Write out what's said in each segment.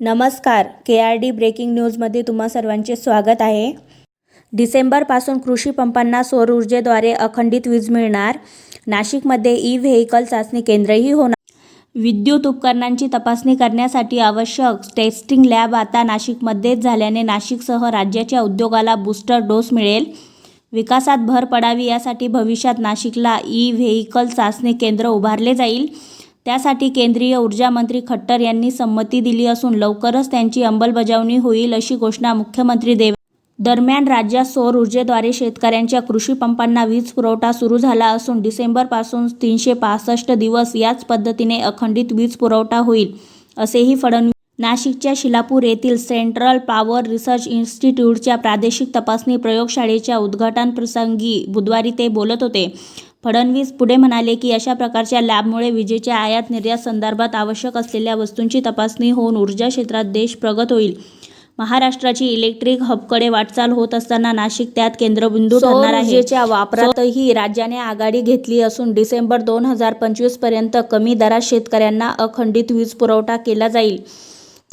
नमस्कार. के R D breaking न्यूजमध्ये तुम्हा सर्वांचे स्वागत आहे. डिसेंबरपासून कृषी पंपांना सौर ऊर्जेद्वारे अखंडित वीज मिळणार. नाशिकमध्ये ई व्हेकल चाचणी केंद्रही होणार. विद्युत उपकरणांची तपासणी करण्यासाठी आवश्यक टेस्टिंग लॅब आता नाशिकमध्येच झाल्याने नाशिकसह राज्याच्या उद्योगाला बूस्टर डोस मिळेल. विकासात भर पडावी यासाठी भविष्यात नाशिकला ई व्हेकल चाचणी केंद्र उभारले जाईल. त्यासाठी केंद्रीय ऊर्जा मंत्री खट्टर यांनी संमती दिली असून लवकरच त्यांची अंमलबजावणी होईल अशी घोषणा मुख्यमंत्री देव दरम्यान राज्यात सौर ऊर्जेद्वारे शेतकऱ्यांच्या कृषी पंपांना वीज पुरवठा सुरू झाला असून डिसेंबरपासून तीनशे पासष्ट दिवस याच पद्धतीने अखंडित वीज पुरवठा होईल असेही फडणवीस नाशिकच्या शिलापूर येथील सेंट्रल पॉवर रिसर्च इन्स्टिट्यूटच्या प्रादेशिक तपासणी प्रयोगशाळेच्या उद्घाटनप्रसंगी बुधवारी ते बोलत होते. फडणवीस पुढे म्हणाले की अशा प्रकारच्या लॅबमुळे विजेच्या आयात निर्यात संदर्भात आवश्यक असलेल्या वस्तूंची तपासणी होऊन ऊर्जा क्षेत्रात देश प्रगत होईल. महाराष्ट्राची इलेक्ट्रिक हबकडे वाटचाल होत असताना नाशिक त्यात केंद्रबिंदू ठरणार आहे. वापरातही राज्याने आघाडी घेतली असून डिसेंबर दोन हजार पंचवीसपर्यंत कमी दरात शेतकऱ्यांना अखंडित वीज पुरवठा केला जाईल.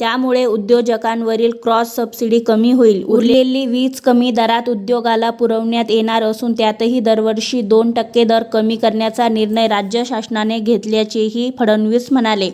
त्यामुळे उद्योजकांवरील क्रॉस सबसिडी कमी होईल. उरलेली वीज कमी दरात उद्योगाला पुरवण्यात येणार असून त्यातही दरवर्षी दोन टक्के दर कमी करण्याचा निर्णय राज्य शासनाने घेतल्याचेही फडणवीस म्हणाले.